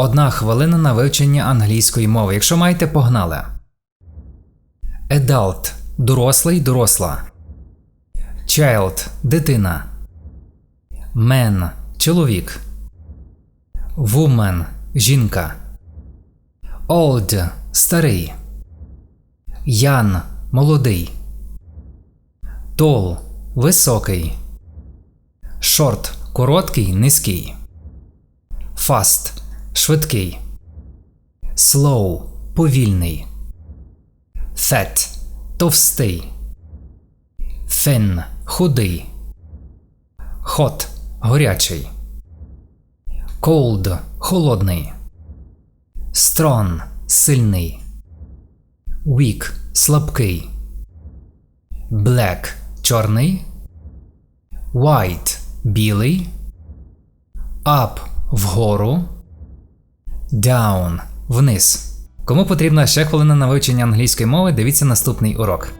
Одна хвилина на вивчення англійської мови. Якщо маєте, погнали. Adult – дорослий, доросла. Child – дитина. Man – чоловік. Woman – жінка. Old – старий. Young – молодий. Tall – високий. Short – короткий, низький. Fast – швидкий. Slow – повільний. Fat – товстий. Thin – худий. Hot – горячий. Cold – холодний. Strong – сильний. Weak – слабкий. Black – чорний. White – білий. Up – вгору. Down – вниз. Кому потрібна ще хвилина на вивчення англійської мови, дивіться наступний урок.